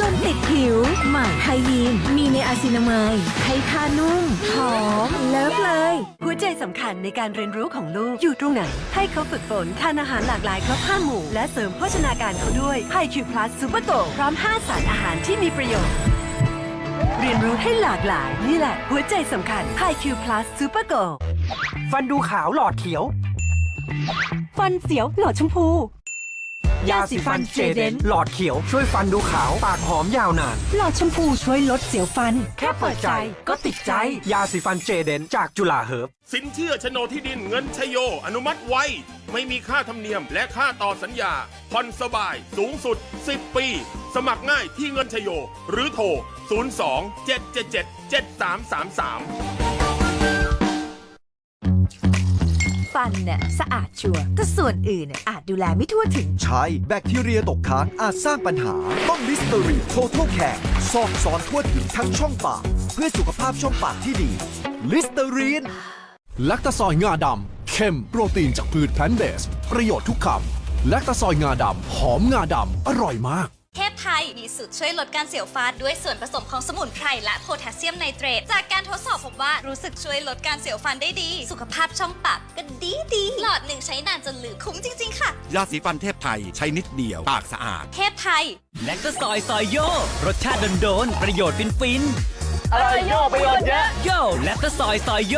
จนติดผิว ใหม่ไฮยีน มีในอาซินามายให้ทานุ่มหอม เลิฟเลย หัวใจสำคัญในการเรียนรู้ของลูกอยู่ตรงไหน ให้เขาฝึกฝนทานอาหารหลากหลายครบห้าหมู่ และเสริมโภชนาการเขาด้วย h i q Plus Super Go พร้อม 5 สารอาหารที่มีประโยชน์ เรียนรู้ให้หลากหลาย นี่แหละ หัวใจสำคัญ h i q Plus Super Go ฟันดูขาวหลอดเขียว ฟันเสียวหลอดชมพู ยาสีฟันเจเดนหลอดเขียวช่วยฟันดูขาว ปากหอมยาวนาน หลอดชมพูช่วยลดเสียวฟัน แค่เปิดใจก็ติดใจ ยาสีฟันเจเดนจากจุฬาเฮิร์บสินเชื่อโฉนดที่ดินเงินชโย อนุมัติไวไม่มีค่าธรรมเนียมและค่าต่อสัญญาผ่อนสบายสูงสุด 10 ปี สมัครง่ายที่เงินชโย หรือโทร 02 777 7333 ฟันเนี่ยสะอาดชัวร์แต่ส่วนอื่นเนี่ยอาจดูแลไม่ทั่วถึง ใช้แบคทีเรียตกค้างอาจสร้างปัญหา ต้องลิสเตอรีนโทท l แคร์ซอกซอนทั่วถึงทั้งช่องปาก เพื่อสุขภาพช่องปากที่ดีลิสเตอรีนแลคตาซอยงาดำเข้มโปรตีนจากพืชแพลนต์เบส ประโยชน์ทุกคำแลคตาซอยงาดำหอมงาดำอร่อยมากเทพ ไทย มีสูตรช่วยลดการเสียวฟันด้วยส่วนผสมของสมุนไพรและโพแทสเซียมไนเตรต จากการทดสอบพบว่ารู้สึกช่วยลดการเสียวฟันได้ดี สุขภาพช่องปากก็ดีดีหลอดหนึ่งใช้นานจนลืมคุ้มจริง ๆ ค่ะ ยาสีฟันเทพไทยใช้นิดเดียวปากสะอาด เทพไทย แลคตาซอยซอยโยรสชาติโดนๆประโยชน์ฟินฟินอะไรโยประโยชน์เยอะๆโยแลคตาซอยซอยโย